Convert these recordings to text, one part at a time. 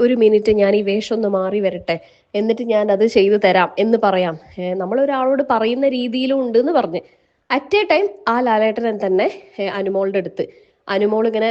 ഒരു മിനിറ്റ് ഞാൻ ഈ വേഷം ഒന്ന് മാറി വരട്ടെ. എന്നിട്ട് ഞാൻ അത് ചെയ്തു തരാം എന്ന് പറയാം. നമ്മൾ ഒരാളോട് പറയുന്ന രീതിയിലും ഉണ്ട് എന്ന് പറഞ്ഞ്. അറ്റ് എ ടൈം ആ ലാലേട്ടനെ തന്നെ അനുമോളുടെ അടുത്ത്. അനുമോൾ ഇങ്ങനെ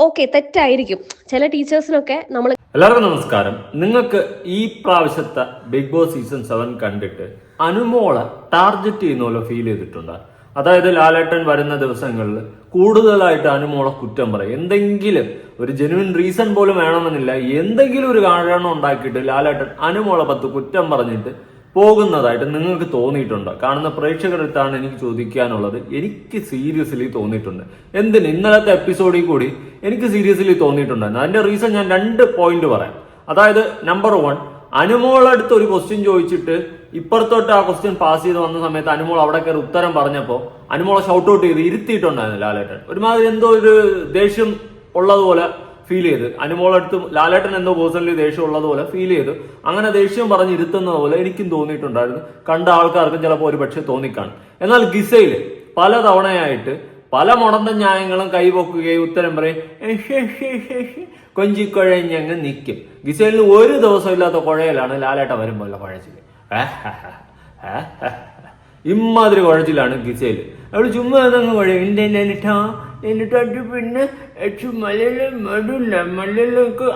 ഓക്കെ തെറ്റായിരിക്കും. ചില ടീച്ചേഴ്സിനൊക്കെ നമ്മൾ എല്ലാവർക്കും നമസ്കാരം. നിങ്ങൾക്ക് ഈ പ്രാവശ്യത്തെ ബിഗ് ബോസ് സീസൺ സെവൻ കണ്ടിട്ട് അനുമോളെ ടാർഗറ്റ് ചെയ്യുന്ന പോലെ ഫീൽ ചെയ്തിട്ടുണ്ട്? അതായത് ലാലേട്ടൻ വരുന്ന ദിവസങ്ങളിൽ കൂടുതലായിട്ട് അനുമോളെ കുറ്റം പറയും. എന്തെങ്കിലും ഒരു ജെനുവിൻ റീസൺ പോലും വേണമെന്നില്ല. എന്തെങ്കിലും ഒരു കാരണം ഉണ്ടാക്കിയിട്ട് ലാലേട്ടൻ അനുമോളെ പത്ത് കുറ്റം പറഞ്ഞിട്ട് പോകുന്നതായിട്ട് നിങ്ങൾക്ക് തോന്നിയിട്ടുണ്ട്? കാണുന്ന പ്രേക്ഷകരടുത്താണ് എനിക്ക് ചോദിക്കാനുള്ളത്. എനിക്ക് സീരിയസ്ലി തോന്നിയിട്ടുണ്ട്. എന്തിന്? ഇന്നലത്തെ എപ്പിസോഡിൽ കൂടി എനിക്ക് സീരിയസ്ലി തോന്നിയിട്ടുണ്ടായിരുന്നു. അതിന്റെ റീസൺ ഞാൻ രണ്ട് പോയിന്റ് പറയാം. അതായത് നമ്പർ വൺ അനുമോളടുത്ത് ഒരു ക്വസ്റ്റ്യൻ ചോദിച്ചിട്ട് ഇപ്പുറത്തോട്ട് ആ ക്വസ്റ്റ്യൻ പാസ് ചെയ്ത് വന്ന സമയത്ത് അനുമോൾ അവിടെ കയറി ഉത്തരം പറഞ്ഞപ്പോൾ അനുമോളെ ഷൗട്ട് ഔട്ട് ചെയ്ത് ഇരുത്തിയിട്ടുണ്ടായിരുന്നു ലാലേട്ടൻ. ഒരുമാതിരി എന്തോ ഒരു ദേഷ്യം ഉള്ളതുപോലെ ഫീൽ ചെയ്ത്. അനുമോളടുത്ത് ലാലേട്ടൻ എന്തോ പേഴ്സണലി ദേഷ്യം ഉള്ളതുപോലെ ഫീൽ ചെയ്ത്. അങ്ങനെ ദേഷ്യം പറഞ്ഞ് ഇരുത്തുന്നത് പോലെ എനിക്കും തോന്നിയിട്ടുണ്ടായിരുന്നു. കണ്ട ആൾക്കാർക്കും ചിലപ്പോൾ ഒരു പക്ഷേ തോന്നിക്കാണ്. എന്നാൽ ഗിസയിൽ പല തവണയായിട്ട് പല മുടന്ത ന്യായങ്ങളും കൈപൊക്കുകയും ഉത്തരം പറയും കൊഞ്ചിക്കുഴഞ്ഞങ്ങ് നിൽക്കും ഗിസലിന് ഒരു ദിവസം ഇല്ലാത്ത കുഴയിലാണ് ലാലേട്ട വരുമ്പോൾ കുഴച്ചിൽ. ഇമ്മാതിരി കുഴച്ചിലാണ് ഗിസൈൽ അവൾ ചുമ്മാ അതങ്ങ് കുഴയും. എന്റെ എന്നിട്ടാ എന്നിട്ട് പിന്നെ മലയാളം മടില്ല. മലയാളമൊക്കെ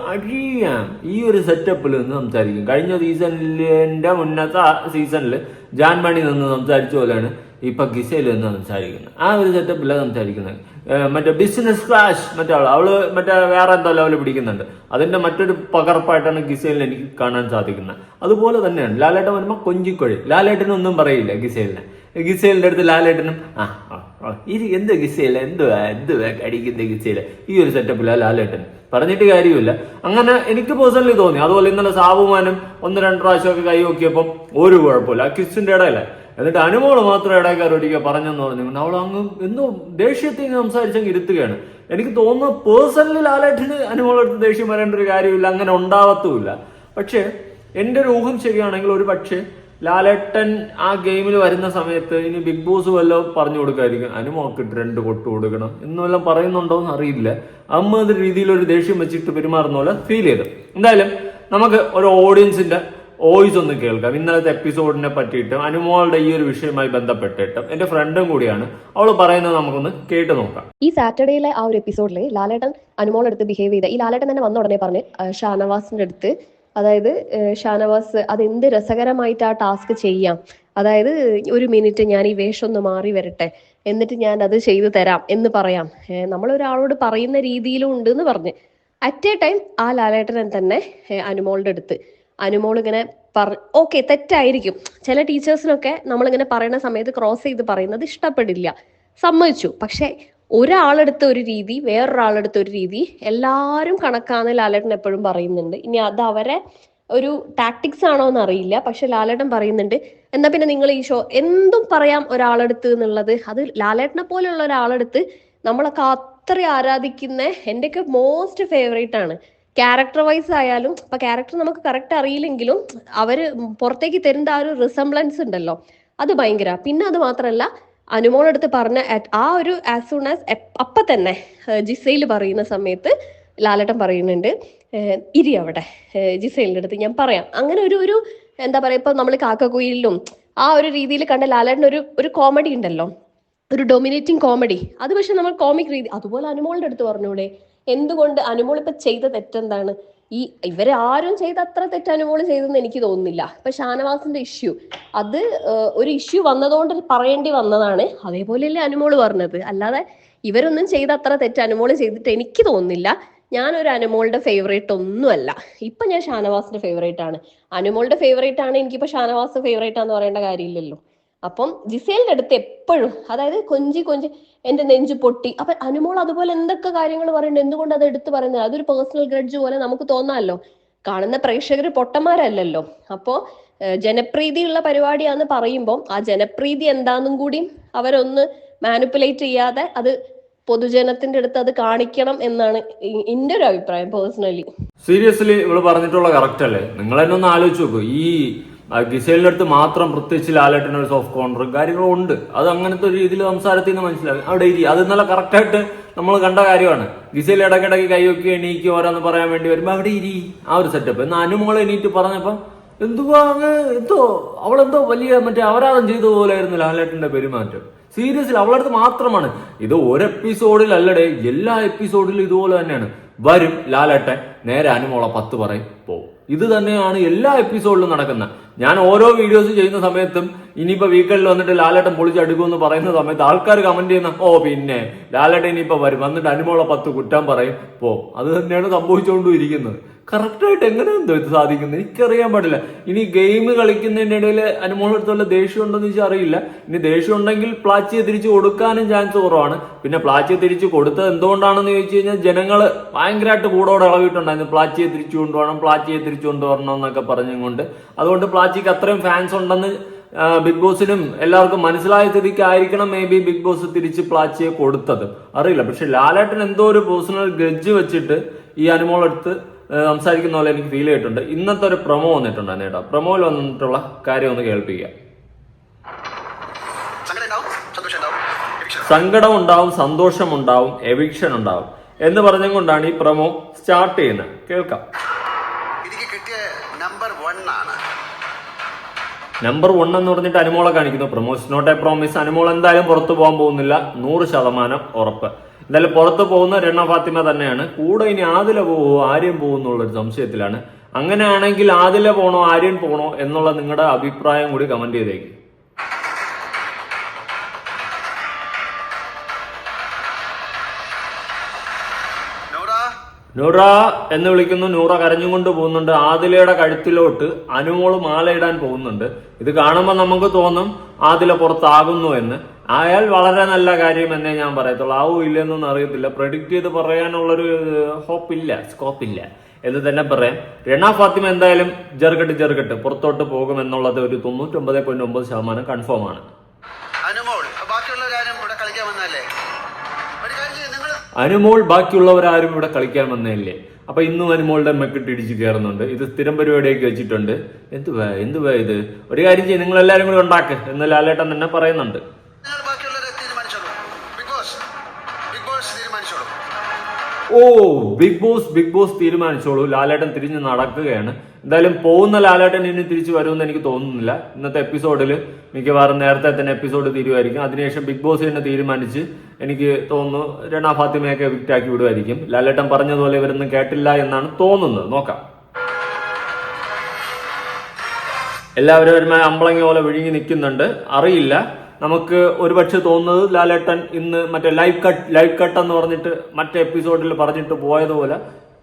ഈ ഒരു സെറ്റപ്പിൽ നിന്ന് സംസാരിക്കും. കഴിഞ്ഞ സീസണിലെ മുന്നത്തെ സീസണിൽ ജാൻമണി നിന്ന് സംസാരിച്ച പോലെയാണ് ഇപ്പൊ ഗിസയിൽ നിന്ന് സംസാരിക്കുന്നത് ആ ഒരു സെറ്റപ്പില്ല സംസാരിക്കുന്നത് മറ്റേ ബിസിനസ് ക്ലാഷ് മറ്റേ ആൾ അവൾ മറ്റേ വേറെ എന്തോ ലെവൽ പിടിക്കുന്നുണ്ട്. അതിന്റെ മറ്റൊരു പകർപ്പായിട്ടാണ് ഗിസയിൽ എനിക്ക് കാണാൻ സാധിക്കുന്നത്. അതുപോലെ തന്നെയാണ് ലാലേട്ടൻ വരുമ്പോൾ കൊഞ്ചിക്കൊഴി. ലാലേട്ടനൊന്നും പറയില്ല ഗിസയിലെ ഗിസയിലിന്റെ അടുത്ത് ലാലേട്ടനും ആ ഇത് എന്ത് ഗിസയില എന്തുവാ എന്തുവാ കടിക്കുന്ന ഗിസയില ഈ ഒരു സെറ്റപ്പില്ല ലാലേട്ടൻ. പറഞ്ഞിട്ട് കാര്യമില്ല. അങ്ങനെ എനിക്ക് പേഴ്സണലി തോന്നി. അതുപോലെ ഇന്നലെ സാബുമാനും ഒന്ന് രണ്ട് പ്രാവശ്യമൊക്കെ കൈ നോക്കിയപ്പോൾ ഒരു കുഴപ്പമില്ല. ആ കിസ്സിന്റെ ഇടയിലെ. എന്നിട്ട് അനുമോൾ മാത്രം ഇടയ്ക്കാർ ഒരിക്കൽ പറഞ്ഞെന്ന് പറഞ്ഞു. അവൾ അങ്ങ് എന്തോ ദേഷ്യത്തിൽ സംസാരിച്ചെങ്കിൽ ഇരുത്തുകയാണ്. എനിക്ക് തോന്നുന്നു പേഴ്സണലി ലാലേട്ടന് അനുമോളടുത്ത് ദേഷ്യം വരേണ്ട ഒരു കാര്യമില്ല അങ്ങനെ ഉണ്ടാവത്തുമില്ല. പക്ഷേ എന്റെ ഒരു ഊഹം ശരിയാണെങ്കിൽ ഒരു പക്ഷേ ലാലേട്ടൻ ആ ഗെയിമിൽ വരുന്ന സമയത്ത് ഇനി ബിഗ് ബോസ് വല്ലതും പറഞ്ഞു കൊടുക്കായിരിക്കും അനുമോക്കിട്ട് രണ്ട് കൊട്ട് കൊടുക്കണം എന്ന് വല്ലതും പറയുന്നുണ്ടോ എന്ന് അറിയില്ല. അമ്മ രീതിയിൽ ഒരു ദേഷ്യം വെച്ചിട്ട് പെരുമാറുന്ന പോലെ ഫീൽ ചെയ്തു. എന്തായാലും നമുക്ക് ഒരു ഓഡിയൻസിന്റെ വോയിസ് ഒന്ന് കേൾക്കാം. ഇന്നലത്തെ എപ്പിസോഡിനെ പറ്റിയിട്ടും അനുമോളുടെ ഈ ഒരു വിഷയവുമായി ബന്ധപ്പെട്ടിട്ടും എന്റെ ഫ്രണ്ടും കൂടിയാണ്. അവൾ പറയുന്നത് നമുക്കൊന്ന് കേട്ട് നോക്കാം. ഈ സാറ്റർഡേയിലെ ആ ഒരു എപ്പിസോഡിൽ ലാലേട്ടൻ അനുമോളെടുത്ത് ബിഹേവ് ചെയ്ത ഈ ലാലേട്ടൻ തന്നെ വന്ന ഉടനെ പറഞ്ഞ് ഷാനവാസിന്റെ അടുത്ത് അതായത് ഷാനവാസ് അത് എന്ത് രസകരമായിട്ട് ആ ടാസ്ക് ചെയ്യാം. അതായത് ഒരു മിനിറ്റ് ഞാൻ ഈ വേഷം ഒന്ന് മാറി വരട്ടെ എന്നിട്ട് ഞാൻ അത് ചെയ്തു തരാം എന്ന് പറയാം. നമ്മൾ ഒരാളോട് പറയുന്ന രീതിയിലും ഉണ്ട് എന്ന് പറഞ്ഞ് അറ്റ് എ ടൈം ആ ലാലേട്ടനെ തന്നെ അനുമോളുടെ അടുത്ത് അനുമോൾ ഇങ്ങനെ പറ ഓക്കെ തെറ്റായിരിക്കും. ചില ടീച്ചേഴ്സിനൊക്കെ നമ്മളിങ്ങനെ പറയുന്ന സമയത്ത് ക്രോസ് ചെയ്ത് പറയുന്നത് ഇഷ്ടപ്പെടില്ല. സമ്മതിച്ചു. പക്ഷെ ഒരാളെടുത്ത ഒരു രീതി വേറൊരാളെടുത്ത ഒരു രീതി എല്ലാവരും കണക്കാന്ന് ലാലേട്ടൻ എപ്പോഴും പറയുന്നുണ്ട്. ഇനി അത് അവരെ ഒരു ടാക്ടിക്സ് ആണോ എന്ന് അറിയില്ല പക്ഷെ ലാലേട്ടൻ പറയുന്നുണ്ട് എന്നാ പിന്നെ നിങ്ങൾ ഈ ഷോ എന്തും പറയാം ഒരാളെടുത്ത് എന്നുള്ളത്. അത് ലാലേട്ടനെ പോലെയുള്ള ഒരാളെടുത്ത് നമ്മളൊക്കെ അത്ര ആരാധിക്കുന്ന എന്റെയൊക്കെ മോസ്റ്റ് ഫേവറേറ്റ് ആണ്. ക്യാരക്ടർ വൈസ് ആയാലും ഇപ്പൊ ക്യാരക്ടർ നമുക്ക് കറക്റ്റ് അറിയില്ലെങ്കിലും അവർ പുറത്തേക്ക് തരുന്ന ആ ഒരു റിസംബ്ലൻസ് ഉണ്ടല്ലോ. അത് ഭയങ്കര. പിന്നെ അത് മാത്രമല്ല അനുമോളെടുത്ത് പറഞ്ഞ ആ ഒരു ആസ് സൂൺ ആസ് അപ്പൊ തന്നെ ജിസയിൽ പറയുന്ന സമയത്ത് ലാലട്ടൻ പറയുന്നുണ്ട് ഇരി അവിടെ ജിസയിലിന്റെ അടുത്ത് ഞാൻ പറയാം. അങ്ങനെ ഒരു ഒരു എന്താ പറയാ ഇപ്പൊ നമ്മൾ കാക്കക്കുയിലും ആ ഒരു രീതിയിൽ കണ്ട ലാലേട്ടൻ ഒരു ഒരു കോമഡി ഉണ്ടല്ലോ. ഒരു ഡൊമിനേറ്റിംഗ് കോമഡി അത് പക്ഷെ നമ്മൾ കോമിക് രീതി അതുപോലെ അനുമോളുടെ അടുത്ത് പറഞ്ഞൂടെ എന്തുകൊണ്ട് അനുമോൾ ഇപ്പൊ ചെയ്ത തെറ്റെന്താണ്? ഈ ഇവരെ ആരും ചെയ്ത അത്ര തെറ്റ് അനുമോൾ ചെയ്തെന്ന് എനിക്ക് തോന്നുന്നില്ല. ഇപ്പൊ ഷാനവാസിന്റെ ഇഷ്യൂ അത് ഒരു ഇഷ്യൂ വന്നതുകൊണ്ട് പറയേണ്ടി വന്നതാണ്. അതേപോലെയല്ലേ അനുമോൾ പറഞ്ഞത്. അല്ലാതെ ഇവരൊന്നും ചെയ്ത അത്ര തെറ്റ് അനുമോൾ ചെയ്തിട്ട് എനിക്ക് തോന്നുന്നില്ല. ഞാൻ ഒരു അനുമോളുടെ ഫേവറേറ്റ് ഒന്നുമല്ല. ഇപ്പൊ ഞാൻ ഷാനവാസിന്റെ ഫേവറേറ്റ് ആണ്. അനുമോളുടെ ഫേവറേറ്റ് ആണ്. എനിക്കിപ്പോ ഷാനവാസ് ഫേവറേറ്റ് ആണെന്ന് പറയേണ്ട കാര്യമില്ലല്ലോ. അപ്പം ജിസേലിന്റെ അടുത്ത് എപ്പോഴും അതായത് കൊഞ്ചി കൊഞ്ചി എന്റെ നെഞ്ചു പൊട്ടി. അപ്പൊ അനുമോൾ അതുപോലെ എന്തൊക്കെ കാര്യങ്ങൾ പറയുന്നുണ്ട്? എന്തുകൊണ്ട് അത് എടുത്തു പറയുന്നത്? അതൊരു പേഴ്സണൽ ഗ്രഡ്ജ് പോലെ നമുക്ക് തോന്നാമല്ലോ. കാണുന്ന പ്രേക്ഷകർ പൊട്ടന്മാരല്ലല്ലോ. അപ്പോ ജനപ്രീതിയുള്ള പരിപാടിയാന്ന് പറയുമ്പോൾ ആ ജനപ്രീതി എന്താന്നും കൂടി അവരൊന്ന് മാനിപ്പുലേറ്റ് ചെയ്യാതെ അത് പൊതുജനത്തിന്റെ അടുത്ത് അത് കാണിക്കണം എന്നാണ് എന്റെ ഒരു അഭിപ്രായം പേഴ്സണലി സീരിയസ്ലി ഇവൾ പറഞ്ഞിട്ടുള്ള കറക്റ്റ് അല്ലേ? നിങ്ങൾ തന്നെ ഒന്ന് ആലോചിച്ച് നോക്കൂ. ഈ ആ, ഗിസേലിന്റെ അടുത്ത് മാത്രം പ്രത്യേകിച്ച് ലാലേട്ടൻ ഒരു സോഫ്റ്റ് കോർണറും കാര്യങ്ങളും ഉണ്ട്. അത് അങ്ങനത്തെ ഒരു രീതിയിൽ സംസാരത്തിൽ നിന്ന് മനസ്സിലാകും. അവിടെ ഇരി അത് നല്ല കറക്റ്റായിട്ട് നമ്മൾ കണ്ട കാര്യമാണ്. ഗിസയിൽ ഇടയ്ക്കിടയ്ക്ക് കൈയൊക്കെ എണീക്ക് ഓരോന്ന് പറയാൻ വേണ്ടി വരുമ്പോൾ അവിടെ ഇരി. ആ ഒരു സെറ്റപ്പ് എന്നാൽ അനുമോളെ എണീറ്റ് പറഞ്ഞപ്പോൾ എന്തുവാ അങ്ങ്? എന്തോ? അവളെന്തോ വലിയ മറ്റേ അപരാധം ചെയ്ത പോലെയായിരുന്നു ലാലേട്ടന്റെ പെരുമാറ്റം. സീരിയസ്ലി അവളടുത്ത് മാത്രമാണ്. ഇത് ഒരു എപ്പിസോഡിലല്ലടെ എല്ലാ എപ്പിസോഡിലും ഇതുപോലെ തന്നെയാണ്. വരും ലാലേട്ടൻ നേരെ അനുമോളെ പത്ത് പറയും. പോവും. ഇത് തന്നെയാണ് എല്ലാ എപ്പിസോഡിലും നടക്കുന്നത് ഞാൻ ഓരോ വീഡിയോസ് ചെയ്യുന്ന സമയത്തും ഇനിയിപ്പോ വീക്കെൻഡിൽ വന്നിട്ട് ലാലേട്ടൻ പൊളിച്ചെടുക്കുമെന്ന് പറയുന്ന സമയത്ത് ആൾക്കാർ കമന്റ് ചെയ്യുന്ന ഓ പിന്നെ ലാലേട്ടൻ ഇനിയിപ്പോ വരും വന്നിട്ട് അനുമോളെ പത്ത് കുറ്റം പറയും. പോ. അത് തന്നെയാണ് സംഭവിച്ചുകൊണ്ടും ഇരിക്കുന്നത്. കറക്റ്റായിട്ട് എങ്ങനെ എന്തോ ഇത് സാധിക്കുന്നത് എനിക്കറിയാൻ പാടില്ല. ഇനി ഗെയിം കളിക്കുന്നതിന്റെ ഇടയിൽ അനുമോളടുത്ത് വല്ല ദേഷ്യം ഉണ്ടെന്ന് വെച്ചാൽ അറിയില്ല. ഇനി ദേഷ്യം ഉണ്ടെങ്കിൽ പ്ലാച്ചിയെ തിരിച്ചു കൊടുക്കാനും ചാൻസ് കുറവാണ്. പിന്നെ പ്ലാച്ചിയെ തിരിച്ചു കൊടുത്തത് എന്തുകൊണ്ടാണെന്ന് ചോദിച്ചു കഴിഞ്ഞാൽ ജനങ്ങൾ ഭയങ്കരമായിട്ട് കൂടോടെ ഇളവിട്ടുണ്ടായിരുന്നു പ്ലാച്ചിയെ തിരിച്ചു കൊണ്ടുപോകണം പ്ലാച്ചിയെ തിരിച്ചു കൊണ്ടുവരണം എന്നൊക്കെ പറഞ്ഞുകൊണ്ട്. അതുകൊണ്ട് പ്ലാച്ചിക്ക് അത്രയും ഫാൻസ് ഉണ്ടെന്ന് ബിഗ് ബോസിനും എല്ലാവർക്കും മനസ്സിലായ സ്ഥിതിക്കായിരിക്കണം മേ ബി ബിഗ് ബോസ് തിരിച്ച് പ്ലാച്ചിയെ കൊടുത്തത്. അറിയില്ല. പക്ഷെ ലാലേട്ടൻ എന്തോ ഒരു പേഴ്സണൽ ഗ്രഡ്ജ് വെച്ചിട്ട് ഈ അനുമോളെടുത്ത് സംസാരിക്കുന്ന പോലെ എനിക്ക് ഫീൽ ചെയ്തിട്ടുണ്ട്. ഇന്നത്തെ ഒരു പ്രൊമോ വന്നിട്ടുണ്ടായിരുന്നു കേട്ടോ പ്രൊമോയിൽ വന്നിട്ടുള്ള കാര്യം ഒന്ന് കേൾപ്പിക്കുക സങ്കടം ഉണ്ടാവും സന്തോഷം ഉണ്ടാവും എവിക്ഷൻ ഉണ്ടാവും എന്ന് പറഞ്ഞുകൊണ്ടാണ് ഈ പ്രൊമോ സ്റ്റാർട്ട് ചെയ്യുന്നത്. കേൾക്കാം. നമ്പർ വൺ എന്ന് പറഞ്ഞിട്ട് അനുമോളെ കാണിക്കുന്നു. Promos not a promise Anumol എന്തായാലും പുറത്തു പോകാൻ പോകുന്നില്ല. നൂറ് ശതമാനം ഉറപ്പ്. എന്തായാലും പുറത്തു പോകുന്ന രണ ഫാത്തിമ തന്നെയാണ്. കൂടെ ഇനി ആദില പോവോ ആര്യം പോകുന്നുള്ള ഒരു സംശയത്തിലാണ്. അങ്ങനെയാണെങ്കിൽ ആദില പോണോ ആര്യൻ പോണോ എന്നുള്ള നിങ്ങളുടെ അഭിപ്രായം കൂടി കമന്റ് ചെയ്തേക്ക്. നൂറ എന്ന് വിളിക്കുന്നു. നൂറ കരഞ്ഞുകൊണ്ട് പോകുന്നുണ്ട്. ആദിലയുടെ കഴുത്തിലോട്ട് അനുമോൾ മാലയിടാൻ പോകുന്നുണ്ട്. ഇത് കാണുമ്പോൾ നമുക്ക് തോന്നും ആദില പുറത്താകുന്നു എന്ന്. അയാൾ വളരെ നല്ല കാര്യം എന്നേ ഞാൻ പറയത്തുള്ളൂ. ആവും ഇല്ലെന്നൊന്നും അറിയത്തില്ല. പ്രഡിക്റ്റ് ചെയ്ത് പറയാനുള്ളൊരു സ്കോപ്പ് ഇല്ല എന്ന് തന്നെ പറയാം. രണ ഫാത്തിമ എന്തായാലും ജെറുകെട്ട് ജെറുകെട്ട് പുറത്തോട്ട് പോകുമെന്നുള്ളത് ഒരു തൊണ്ണൂറ്റൊമ്പത് പോയിന്റ് ഒമ്പത് ശതമാനം കൺഫേം ആണ് അനുമോൾ ബാക്കിയുള്ളവരാരും ഇവിടെ കളിക്കാൻ വന്നല്ലേ ഒരു കാര്യം ചെയ്യ്, നിങ്ങൾ അനുമോൾ ബാക്കിയുള്ളവരാരും ഇവിടെ കളിക്കാൻ വന്നതല്ലേ അപ്പൊ ഇന്നും അനുമോളുടെ മെക്കിട്ട് ഇടിച്ച് കയറുന്നുണ്ട് ഇത് സ്ഥിരം പരിപാടിയൊക്കെ വെച്ചിട്ടുണ്ട്. എന്തുവാ എന്തുവാ ഇത്? ഒരു കാര്യം ചെയ്യും നിങ്ങൾ എല്ലാവരും കൂടി ഉണ്ടാക്ക്. എന്ന് ലാലേട്ടൻ തന്നെ പറയുന്നുണ്ട്. Oh big boss big boss തീരുമാനിച്ചോളൂ. ലാലേട്ടൻ തിരിഞ്ഞ് നടക്കുകയാണ്. എന്തായാലും പോകുന്ന ലാലേട്ടൻ ഇനി തിരിച്ചു വരുമെന്ന് എനിക്ക് തോന്നുന്നില്ല. ഇന്നത്തെ എപ്പിസോഡിൽ മിക്കവാറും നേരത്തെ തന്നെ എപ്പിസോഡ് തീരുമായിരിക്കും അതിനുശേഷം ബിഗ് ബോസ് തന്നെ തീരുമാനിച്ച് എനിക്ക് തോന്നുന്നു രണ ഫാത്തിമയൊക്കെ വിക്റ്റാക്കി വിടുമായിരിക്കും. ലാലേട്ടൻ പറഞ്ഞതുപോലെ ഇവരൊന്നും കേട്ടില്ല എന്നാണ് തോന്നുന്നത്. നോക്കാം. എല്ലാവരും ഒരുമാതിരി അമ്പളങ്ങ പോലെ വിഴുങ്ങി നിൽക്കുന്നുണ്ട്. അറിയില്ല. നമുക്ക് ഒരുപക്ഷെ തോന്നുന്നത് ലാലേട്ടൻ ഇന്ന് മറ്റേ ലൈവ് കട്ട് ലൈവ് കട്ട് എന്ന് പറഞ്ഞിട്ട് മറ്റേ എപ്പിസോഡിൽ പറഞ്ഞിട്ട് പോയതുപോലെ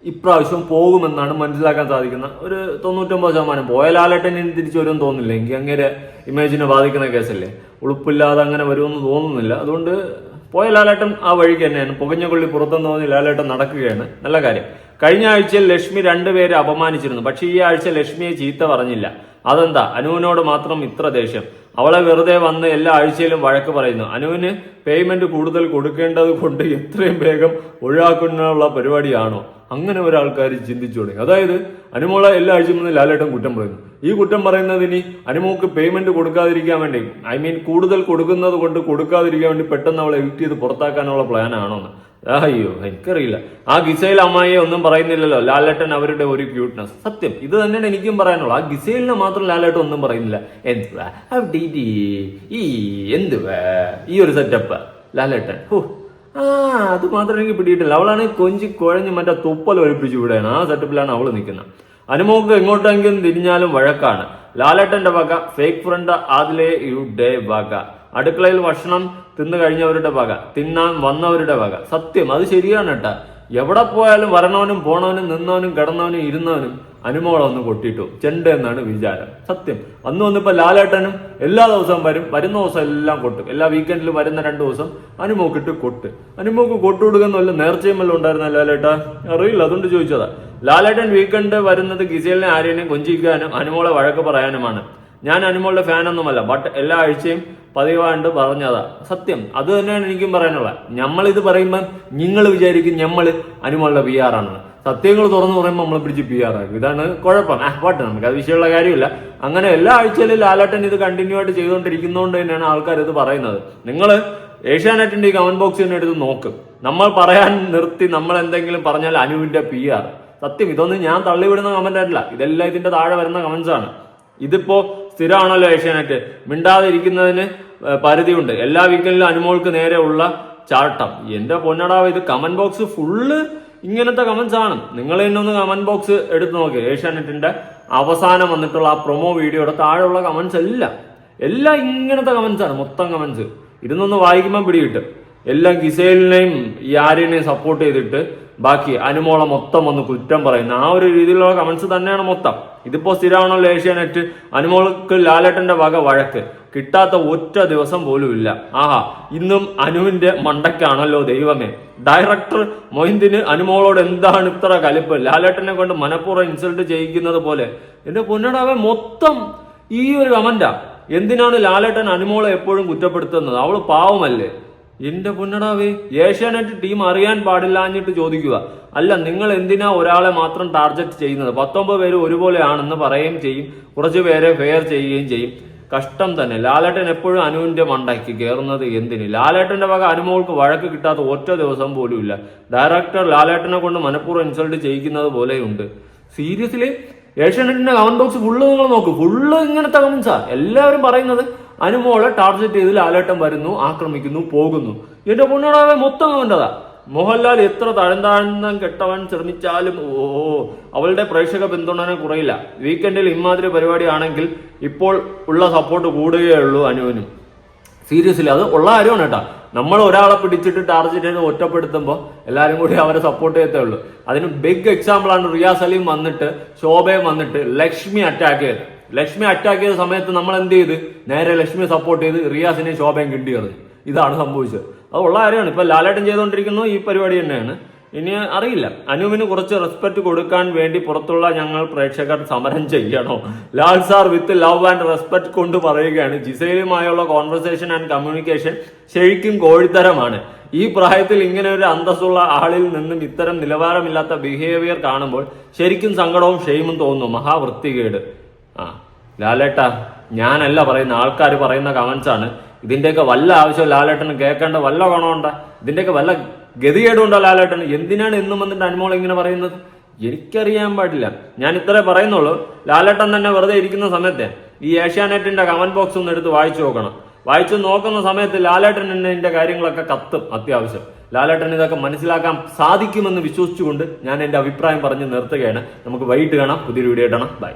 ഇപ്രാവശ്യം പോകുമെന്നാണ് മനസ്സിലാക്കാൻ സാധിക്കുന്നത്. ഒരു തൊണ്ണൂറ്റൊമ്പത് ശതമാനം പോയ ലാലേട്ടൻ ഇനി തിരിച്ചു വരുമെന്ന് തോന്നുന്നില്ല. എനിക്ക് അങ്ങനെ ഇമേജിനെ ബാധിക്കുന്ന കേസല്ലേ? ഉളുപ്പില്ലാതെ അങ്ങനെ വരുമെന്ന് തോന്നുന്നില്ല. അതുകൊണ്ട് പോയ ലാലേട്ടൻ ആ വഴിക്ക് തന്നെയാണ്. പുകഞ്ഞ കൊള്ളി പുറത്തെന്ന് തോന്നി ലാലേട്ടൻ നടക്കുകയാണ്. നല്ല കാര്യം. കഴിഞ്ഞ ആഴ്ചയിൽ ലക്ഷ്മി രണ്ടുപേരെ അപമാനിച്ചിരുന്നു. പക്ഷേ ഈ ആഴ്ച ലക്ഷ്മിയെ ചീത്ത പറഞ്ഞില്ല. അതെന്താ? അനുവിനോട് മാത്രം ഇത്ര ദേഷ്യം. അവളെ വെറുതെ വന്ന് എല്ലാ ആഴ്ചയിലും വഴക്ക് പറയുന്നു. അനുവിന് പേയ്മെന്റ് കൂടുതൽ കൊടുക്കേണ്ടത് കൊണ്ട് എത്രയും വേഗം ഒഴിവാക്കാനുള്ള പരിപാടിയാണോ? അങ്ങനെ ഒരാൾക്കാർ ചിന്തിച്ചു തുടങ്ങി. അതായത് അനുമോളെ എല്ലാ ആഴ്ചയും വന്ന് ലാലേട്ടൻ കുറ്റം പറയുന്നു. ഈ കുറ്റം പറയുന്നതിന് അനുമോക്ക് പേയ്മെന്റ് കൊടുക്കാതിരിക്കാൻ വേണ്ടി ഐ മീൻ കൂടുതൽ കൊടുക്കുന്നത് കൊണ്ട് കൊടുക്കാതിരിക്കാൻ വേണ്ടി പെട്ടെന്ന് അവളെ എവിക്ട് ചെയ്ത് പുറത്താക്കാനുള്ള പ്ലാൻ ആണോന്ന്. അയ്യോ എനിക്കറിയില്ല. ആ ഗിസൈൽ അമ്മായിയെ ഒന്നും പറയുന്നില്ലല്ലോ. ലാലേട്ടൻ അവരുടെ ഒരു ക്യൂട്ട്നെസ് സത്യം ഇത് തന്നെയാണ് എനിക്കും പറയാനുള്ളത്. ആ ഗിസൈലിനെ മാത്രം ലാലേട്ടൻ ഒന്നും പറയുന്നില്ല. എന്തുവാ. ഈ എന്തുവാ? ഈ ഒരു സെറ്റപ്പ് ലാലേട്ടൻ ഹോ. ആ അത് മാത്രം എനിക്ക് പിടിയിട്ടില്ല. അവളാണ് കൊഞ്ചി കുഴഞ്ഞ് മറ്റേ തുപ്പൽ ഒഴിപ്പിച്ചു വിടുകയാണ്. ആ സെറ്റപ്പിലാണ് അവൾ നിൽക്കുന്നത്. അനുമോക്ക് എങ്ങോട്ടെങ്കിലും തിരിഞ്ഞാലും വഴക്കാണ്. ലാലേട്ടന്റെ വക ഫേക്ക് ഫ്രണ്ട് ആദിലേ യു ഡേ വക. അടുക്കളയിൽ ഭക്ഷണം തിന്നു കഴിഞ്ഞവരുടെ വക തിന്നാൻ വന്നവരുടെ വക. സത്യം അത് ശരിയാണ് കേട്ടാ എവിടെ പോയാലും വരണവനും പോണവനും നിന്നവനും കിടന്നവനും ഇരുന്നവനും അനുമോളൊന്ന് കൊട്ടിയിട്ടു ചെണ്ട എന്നാണ് വിചാരം. സത്യം. അന്ന് വന്നിപ്പോ ലാലേട്ടനും എല്ലാ ദിവസവും വരും. വരുന്ന ദിവസം എല്ലാം കൊട്ടും. എല്ലാ വീക്കെൻഡിലും വരുന്ന രണ്ട് ദിവസം അനുമോക്കിട്ട് കൊട്ട്. അനുമോക്ക് കൊട്ടു കൊടുക്കുന്ന വല്ല നേർച്ചയും വല്ലതും ഉണ്ടായിരുന്ന ലാലേട്ട? അറിയില്ല. അതുകൊണ്ട് ചോദിച്ചതാ. ലാലേട്ടൻ വീക്കെൻഡ് വരുന്നത് ഗിസേലിനെ ആരെയും കൊഞ്ചിക്കാനും അനുമോളെ വഴക്ക് പറയാനുമാണ്. ഞാൻ അനുമോളുടെ ഫാനൊന്നുമല്ല ബട്ട് എല്ലാ ആഴ്ചയും പതിവായിട്ട് പറഞ്ഞതാ. സത്യം. അത് തന്നെയാണ് എനിക്കും പറയാനുള്ളത്. ഇത് പറയുമ്പോൾ നിങ്ങൾ വിചാരിക്കും നമ്മൾ അനുമോളുടെ പി ആർ സത്യങ്ങൾ തുറന്നു പറയുമ്പോൾ നമ്മളെ പിടിച്ച് പി ആർ ഇതാണ് കുഴപ്പം. ആ പാട്ട് നമുക്ക് അത് വിഷയമുള്ള കാര്യമില്ല. അങ്ങനെ എല്ലാ ആഴ്ചയിലും ലാലാട്ടൻ ഇത് കണ്ടിന്യൂ ആയിട്ട് ചെയ്തുകൊണ്ടിരിക്കുന്നതുകൊണ്ട് തന്നെയാണ് ആൾക്കാർ ഇത് പറയുന്നത്. നിങ്ങൾ ഏഷ്യാനെറ്റിന്റെ ഈ കമന്റ് ബോക്സ് നിന്ന് എടുത്ത് നോക്കും. നമ്മൾ പറയാൻ നിർത്തി നമ്മൾ എന്തെങ്കിലും പറഞ്ഞാൽ അനുവിന്റെ പി ആർ സത്യം. ഇതൊന്നും ഞാൻ തള്ളിവിടുന്ന കമന്റ് അല്ല ഇതെല്ലാം ഇതിന്റെ താഴെ വരുന്ന കമന്റ്സ് ആണ്. ഇതിപ്പോ സ്ഥിരമാണല്ലോ ഏഷ്യാനെറ്റ്. മിണ്ടാതിരിക്കുന്നതിന് പരിധിയുണ്ട്. എല്ലാ വീക്കെൻഡിലും അനുമോൾക്ക് നേരെ ഉള്ള ചാട്ടം. എന്റെ പൊന്നടാവ് ഇത് കമന്റ് ബോക്സ് ഫുള്ള് ഇങ്ങനത്തെ കമന്റ്സ് ആണ്. നിങ്ങൾ തന്നെ ഒന്ന് കമന്റ് ബോക്സ് എടുത്തു നോക്കി. ഏഷ്യാനെറ്റിന്റെ അവസാനം വന്നിട്ടുള്ള ആ പ്രൊമോ വീഡിയോയുടെ താഴെയുള്ള കമന്റ്സ് എല്ലാം. എല്ലാം ഇങ്ങനത്തെ കമന്റ്സ് ആണ് മൊത്തം കമന്റ്സ് ഇരുന്നൊന്ന് വായിക്കുമ്പോൾ പിടികിട്ടും. എല്ലാം ഗിസേലിനെയും ഈ ആര്യനെയും സപ്പോർട്ട് ചെയ്തിട്ട് ബാക്കി അനുമോളെ മൊത്തം വന്ന് കുറ്റം പറയുന്ന. ആ ഒരു രീതിയിലുള്ള കമന്റ്സ് തന്നെയാണ് മൊത്തം. ഇതിപ്പോ സ്ഥിരമാണല്ലോ ഏഷ്യാനെറ്റ്. അനുമോൾക്ക് ലാലേട്ടന്റെ വക വഴക്ക്. കിട്ടാത്ത ഒറ്റ ദിവസം പോലും ഇല്ല. ആഹാ ഇന്നും അനുവിന്റെ മണ്ടക്കാണല്ലോ ദൈവമേ. ഡയറക്ടർ മൊഹിന്ദിന് അനുമോളോട് എന്താണ് ഇത്ര കലിപ്പ്? ലാലേട്ടനെ കൊണ്ട് മനഃപൂർവം ഇൻസൾട്ട് ചെയ്യിക്കുന്നത് പോലെ. എന്റെ പൊന്നടാവെ മൊത്തം ഈ ഒരു കമന്റാ എന്തിനാണ് ലാലേട്ടൻ അനുമോളെ എപ്പോഴും കുറ്റപ്പെടുത്തുന്നത്? അവൾ പാവമല്ലേ? എന്റെ പൊന്നടാവേ ഏഷ്യാനെറ്റ് ടീം അറിയാൻ പാടില്ലാഞ്ഞിട്ട് ചോദിക്കുക. അല്ല നിങ്ങൾ എന്തിനാ ഒരാളെ മാത്രം ടാർഗറ്റ് ചെയ്യുന്നത്? പത്തൊമ്പത് പേര് ഒരുപോലെയാണെന്ന് പറയുകയും ചെയ്യും. കുറച്ച് പേരെ ഫെയർ ചെയ്യുകയും ചെയ്യും. കഷ്ടം തന്നെ. ലാലേട്ടൻ എപ്പോഴും അനുവിന്റെ മണ്ടയ്ക്ക് കയറുന്നത് എന്തിന്? ലാലേട്ടന്റെ വക അനുമോൾക്ക് വഴക്ക് കിട്ടാത്ത ഒറ്റ ദിവസം പോലും ഇല്ല. ഡയറക്ടർ ലാലേട്ടനെ കൊണ്ട് മനഃപൂർവം ഇൻസൾട്ട് ചെയ്യിക്കുന്നത് പോലെയുണ്ട്. സീരിയസ്ലി ഏഷ്യാനെറ്റിന്റെ കമന്റ് ബോക്സ് ഫുള്ള് നിങ്ങൾ നോക്ക്. ഫുള്ള് ഇങ്ങനത്തെ കമന്റ്സാ എല്ലാവരും പറയുന്നത് അനുമോളെ ടാർഗറ്റ് ചെയ്ത് ലാലേട്ടൻ വരുന്നു ആക്രമിക്കുന്നു പോകുന്നു. എന്റെ പൊന്നടാവെ മൊത്തം അവന്റെതാ. മോഹൻലാൽ എത്ര തഴന്താഴ്ന്നം കെട്ടവൻ ശ്രമിച്ചാലും ഓ അവളുടെ പ്രേക്ഷക പിന്തുണനെ കുറയില്ല. വീക്കെൻഡിൽ ഇമാതിരി പരിപാടിയാണെങ്കിൽ ഇപ്പോൾ ഉള്ള സപ്പോർട്ട് കൂടുകയുള്ളൂ അനുവിനും. സീരിയസ്ലി അത് ഉള്ള കാര്യമാണ് കേട്ടോ. നമ്മൾ ഒരാളെ പിടിച്ചിട്ട് ടാർജറ്റ് ചെയ്ത് ഒറ്റപ്പെടുത്തുമ്പോൾ എല്ലാവരും കൂടി അവരെ സപ്പോർട്ട് ചെയ്യത്തേ ഉള്ളൂ. അതിന് ബിഗ് എക്സാമ്പിൾ ആണ് റിയാസ് സലീം വന്നിട്ട് ശോഭയും വന്നിട്ട് ലക്ഷ്മി അറ്റാക്ക് ചെയ്ത്. ലക്ഷ്മി അറ്റാക്ക് ചെയ്ത സമയത്ത് നമ്മൾ എന്ത് ചെയ്ത് നേരെ ലക്ഷ്മിയെ സപ്പോർട്ട് ചെയ്ത് റിയാസിനെ ശോഭയും കിട്ടിയത് ഇതാണ് സംഭവിച്ചത്. അത് ഉള്ള കാര്യമാണ്. ഇപ്പൊ ലാലേട്ടൻ ചെയ്തുകൊണ്ടിരിക്കുന്നു ഈ പരിപാടി തന്നെയാണ്. ഇനി അറിയില്ല. അനുവിന് കുറച്ച് റെസ്പെക്ട് കൊടുക്കാൻ വേണ്ടി പുറത്തുള്ള ഞങ്ങൾ പ്രേക്ഷകർ സമരം ചെയ്യണോ? Lal sir with love and respect കൊണ്ട് പറയുകയാണ്. ജിസയിലുമായുള്ള കോൺവെർസേഷൻ ആൻഡ് കമ്മ്യൂണിക്കേഷൻ ശരിക്കും കോഴിത്തരമാണ്. ഈ പ്രായത്തിൽ ഇങ്ങനെ ഒരു അന്തസ്സുള്ള ആളിൽ നിന്നും ഇത്തരം നിലവാരമില്ലാത്ത ബിഹേവിയർ കാണുമ്പോൾ ശരിക്കും സങ്കടവും ഷെയിമും തോന്നുന്നു. മഹാവൃത്തികേട്. ലാലേട്ട ഞാനല്ല പറയുന്ന ആൾക്കാർ പറയുന്ന കമൻസ് ആണ്. ഇതിന്റെയൊക്കെ വല്ല ആവശ്യം ലാലേട്ടന് കേൾക്കേണ്ട വല്ല ഗുണമുണ്ട? ഇതിന്റെയൊക്കെ വല്ല ഗതികേടുണ്ടോ ലാലേട്ടന്? എന്തിനാണ് എന്നും വന്നിട്ട് അനുമോൾ ഇങ്ങനെ പറയുന്നത്? എനിക്കറിയാൻ പാടില്ല. ഞാൻ ഇത്രേ പറയുന്നുള്ളൂ. ലാലേട്ടൻ തന്നെ വെറുതെ ഇരിക്കുന്ന സമയത്ത് ഈ ഏഷ്യാനെറ്റിന്റെ കമന്റ് ബോക്സ് ഒന്ന് എടുത്ത് വായിച്ചു നോക്കണം. വായിച്ചു നോക്കുന്ന സമയത്ത് ലാലേട്ടൻ എന്റെ കാര്യങ്ങളൊക്കെ കത്തും അത്യാവശ്യം. ലാലേട്ടൻ ഇതൊക്കെ മനസ്സിലാക്കാൻ സാധിക്കുമെന്ന് വിശ്വസിച്ചുകൊണ്ട് ഞാൻ എന്റെ അഭിപ്രായം പറഞ്ഞ് നിർത്തുകയാണ്. നമുക്ക് വൈകിട്ട് കാണാം. പുതിയൊരു വീഡിയോ ഇടണം ബൈ